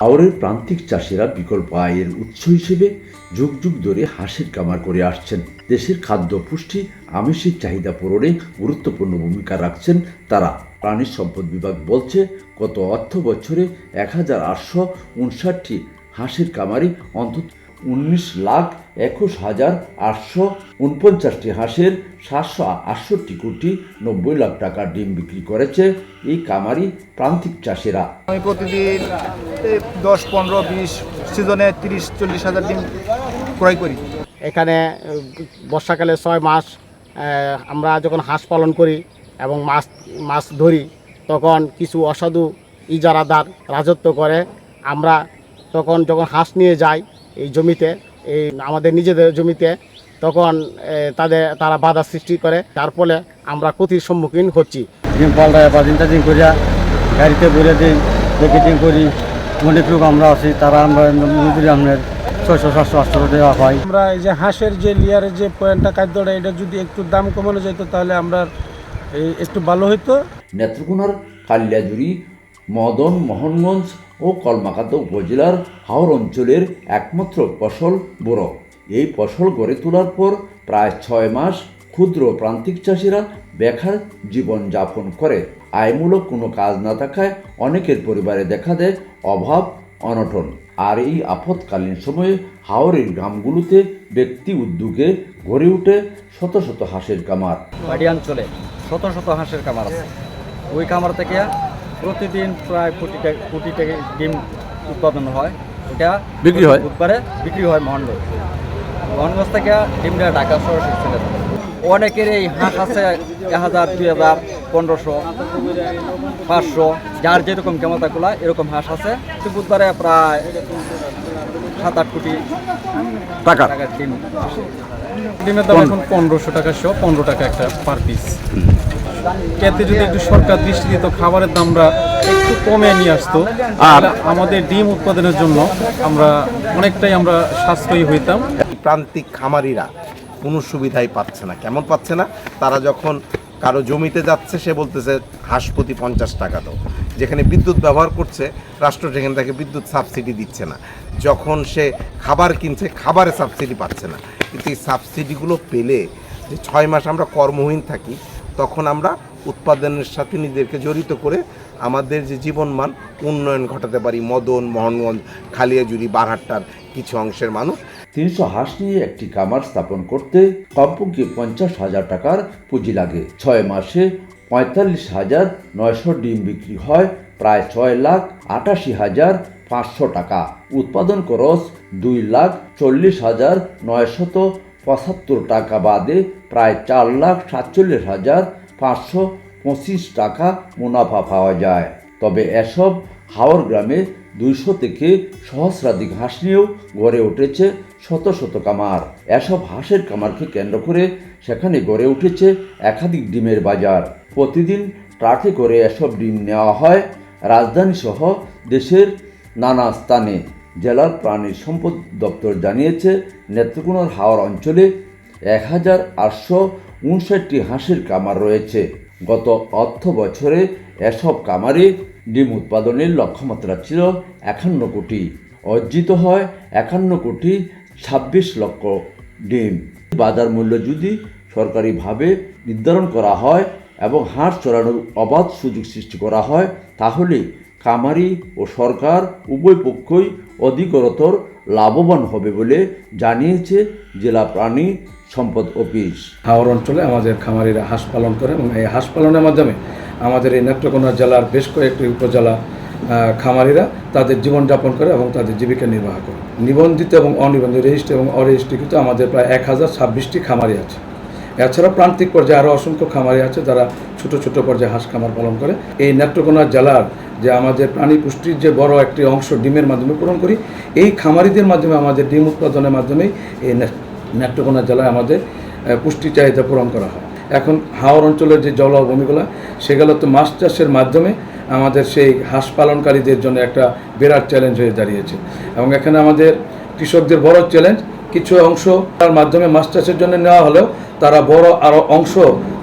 হাওরের প্রান্তিক চাষিরা বিকল্প আয়ের উৎস হিসেবে যুগ যুগ ধরে হাঁসের কামার করে আসছেন। দেশের খাদ্য পুষ্টি, আমিষের চাহিদা পূরণে গুরুত্বপূর্ণ ভূমিকা রাখছেন তারা। প্রাণী সম্পদ বিভাগ বলছে, গত অর্থ বছরে এক হাজার আটশো উনষাটটি হাঁসের কামারি অন্তত উনিশ লাখ একুশ হাজার আটশো উনপঞ্চাশটি হাঁসের সাতশো আটষট্টি কোটি নব্বই লাখ টাকার ডিম বিক্রি করেছে এই কামারি প্রান্তিক চাষিরা। আমি প্রতিদিন দশ পনেরো বিশ সিজনে তিরিশ চল্লিশ হাজার ডিম ক্রয় করি। এখানে বর্ষাকালে ছয় মাস আমরা যখন হাঁস পালন করি এবং মাছ মাছ ধরি তখন কিছু অসাধু ইজারাদার রাজত্ব করে। আমরা তখন যখন হাঁস নিয়ে যাই এই জমিতে এই আমাদের নিজেদের জমিতে তখন তাদের তারা বাধা সৃষ্টি করে। যার ফলে আমরা ক্ষতির সম্মুখীন হচ্ছি। ডিম পাল্টায় বা দিনটা দিন করিয়া গাড়িতে ভরে দিই প্যাকেটিং করি অনেক লোক আমরা আছি তারা আমরা মনে করি ছয়শো সাতশো আটশো দেওয়া হয়। আমরা এই যে হাঁসের যে লেয়ারের যে পয়েন্টটা খাদ্যটা এটা যদি একটু দাম কমানো যেত তাহলে আমরা এই একটু ভালো হইতো। নেত্রকোনার কালিয়াজুড়ি মদন মোহনগঞ্জ ও কলমাকাতা উপজেলার হাওর অঞ্চলের একমাত্র ফসল বোরো। এই ফসল গড়ে তোলার পর প্রায় ছয় মাস ক্ষুদ্র প্রান্তিক চাষিরা বেকার জীবনযাপন করে। আয়মূলক কোনো কাজ না থাকায় অনেকের পরিবারে দেখা দেয় অভাব, অনটন। আর এই আপৎকালীন সময়ে হাওরের গ্রামগুলোতে ব্যক্তি উদ্যোগে গড়ে উঠে শত শত হাঁসের কামার বাড়ি অঞ্চলে শত শত হাঁসের কামার আছে। ওই কামার থেকে প্রতিদিন প্রায় কোটি টাকা কোটি টাকা ডিম উৎপাদন হয়। এটা বিক্রি হয়? বুধবারে বিক্রি হয় মোহনগঞ্জ মোহনগঞ্জ থেকে ডিমটা ঢাকা সরাসরি চলে অনেকের এই হাঁস আছে এক হাজার দুই হাজার পনেরোশো পাঁচশো যার যেরকম ক্ষমতা ক্ষমতাগুলা এরকম হাঁস আছে। তো বুধবারে প্রায় সাত আট কোটি টাকা। ডিম। ডিমের দাম এখন পনেরোশো টাকা শো পনেরো টাকা একটা পার পিস এতে যদি একটু সরকার দৃষ্টি দিত খাবারের দামটা একটু কমে নিয়ে আসতো। আর? আমাদের ডিম উৎপাদনের জন্য আমরা অনেকটাই আমরা সাশ্রয়ী হইতাম। প্রান্তিক খামারিরা কোনো সুবিধাই পাচ্ছে না। কেমন পাচ্ছে না? তারা যখন কারও জমিতে যাচ্ছে সে বলতেছে হাঁস প্রতি পঞ্চাশ টাকা দাও। যেখানে বিদ্যুৎ ব্যবহার করছে রাষ্ট্র সেখানে তাকে বিদ্যুৎ সাবসিডি দিচ্ছে না। যখন সে খাবার কিনছে খাবারে সাবসিডি পাচ্ছে না। কিন্তু এই সাবসিডিগুলো পেলে যে ছয় মাস আমরা কর্মহীন থাকি তখন আমরা উৎপাদনের সাথে নিজেদেরকে জড়িত করে আমাদের যে জীবনমান উন্নয়ন ঘটাতে পারি। মদন, মোহনগঞ্জ খালিয়াজুরি বারহাট্টার কিছু অংশের মানুষ। তিনশো হাঁস নিয়ে একটি কামার স্থাপন করতে কমপক্ষে পঞ্চাশ হাজার টাকার পুঁজি লাগে। ছয় মাসে পঁয়তাল্লিশ হাজার নয়শো ডিম বিক্রি হয়, প্রায় ছয় লাখ আটাশি হাজার পাঁচশো টাকা। উৎপাদন খরচ দুই লাখ চল্লিশ হাজার নয়শত পঁচাত্তর টাকা বাদে প্রায় চার লাখ সাতচল্লিশ হাজার পাঁচশো পঁচিশ টাকা মুনাফা পাওয়া যায়। তবে এসব হাওর গ্রামে দুইশো থেকে সহস্রাধিক হাঁস নিয়েও গড়ে উঠেছে শত শত কামার এসব হাঁসের কামারকে কেন্দ্র করে সেখানে গড়ে উঠেছে একাধিক ডিমের বাজার। প্রতিদিন ট্রাকে করে এসব ডিম নেওয়া হয়। রাজধানী সহ দেশের নানা স্থানে। জেলার প্রাণী সম্পদ দপ্তর জানিয়েছে, নেত্রকোনার হাওর অঞ্চলে এক হাজার আটশো উনষাটটি হাঁসের কামার রয়েছে। গত অর্থ বছরে এসব কামারে ডিম উৎপাদনের লক্ষ্যমাত্রা ছিল একান্ন কোটি। অর্জিত হয় একান্ন কোটি ছাব্বিশ লক্ষ ডিম। বাজার মূল্য যদি সরকারিভাবে নির্ধারণ করা হয় এবং হাঁস চড়ানোর অবাধ সুযোগ সৃষ্টি করা হয়, তাহলে কামারি ও সরকার উভয় পক্ষই অধিকতর লাভবান হবে বলে জানিয়েছে জেলা প্রাণী সম্পদ অফিস। হাওর অঞ্চলে আমাদের খামারিরা হাঁস পালন করে এবং এই হাঁস পালনের মাধ্যমে আমাদের এই নেত্রকোনা জেলার বেশ কয়েকটি উপজেলা খামারিরা তাদের জীবনযাপন করে এবং তাদের জীবিকা নির্বাহ করে। নিবন্ধিত এবং অনিবন্ধিত রেজিস্ট্রি এবং অরেজিস্ট্রিকৃত আমাদের প্রায় এক হাজার ছাব্বিশটি খামারি আছে। এছাড়া প্রান্তিক পর্যায়ে আরও অসংখ্য খামারি আছে যারা ছোট ছোট পর্যায়ে হাঁস খামার পালন করে। এই নেত্রকোনা জেলার যে আমাদের প্রাণী পুষ্টির যে বড় একটি অংশ ডিমের মাধ্যমে পূরণ করি, এই খামারিদের মাধ্যমে, আমাদের ডিম উৎপাদনের মাধ্যমেই এই নেত্রকোনা জেলায় আমাদের পুষ্টি চাহিদা পূরণ করা হয়। এখন হাওর অঞ্চলের যে জলভূমিগুলো সেগুলো তো মাছ চাষের মাধ্যমে আমাদের সেই হাঁস পালনকারীদের জন্য একটা বিরাট চ্যালেঞ্জ হয়ে দাঁড়িয়েছে। এবং এখানে আমাদের কৃষকদের বড় চ্যালেঞ্জ কিছু অংশ তার মাধ্যমে মাছ চাষের জন্য নেওয়া হলেও তারা বড় আরও অংশ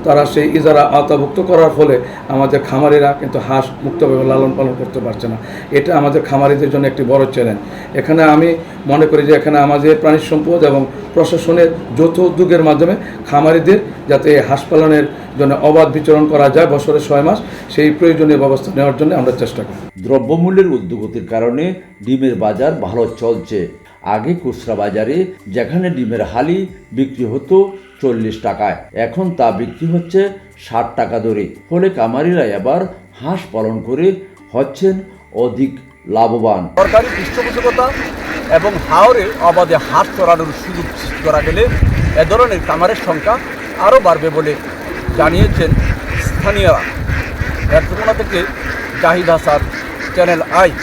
তারা সেই ইজারা আওতাভুক্ত করার ফলে আমাদের খামারিরা কিন্তু হাঁস মুক্তভাবে লালন পালন করতে পারছে না। এটা আমাদের খামারিদের জন্য একটি বড় চ্যালেঞ্জ এখানে আমি মনে করি যে এখানে আমাদের প্রাণী সম্পদ এবং প্রশাসনের যৌথ উদ্যোগের মাধ্যমে খামারিদের যাতে হাঁস পালনের জন্য অবাধ বিচরণ করা যায় বছরে ছয় মাস, সেই প্রয়োজনীয় ব্যবস্থা নেওয়ার জন্য আমরা চেষ্টা করি। দ্রব্যমূল্যের উদ্যোগতির কারণে ডিমের বাজার ভালো চলছে। আগে খুচরা বাজারে যেখানে ডিমের হালি বিক্রি হতো চল্লিশ টাকায়। এখন তা বিক্রি হচ্ছে ষাট টাকা দরে ফলে কামারিরা এবার হাঁস পালন করে হচ্ছেন অধিক লাভবান। সরকারি পৃষ্ঠপোষকতা এবং হাওরে অবাধে হাঁস চড়ানোর সুযোগ সৃষ্টি করা গেলে এ ধরনের কামারের সংখ্যা আরও বাড়বে বলে জানিয়েছেন স্থানীয়রা। এর থেকে জাহিদ হাসান, চ্যানেল আই।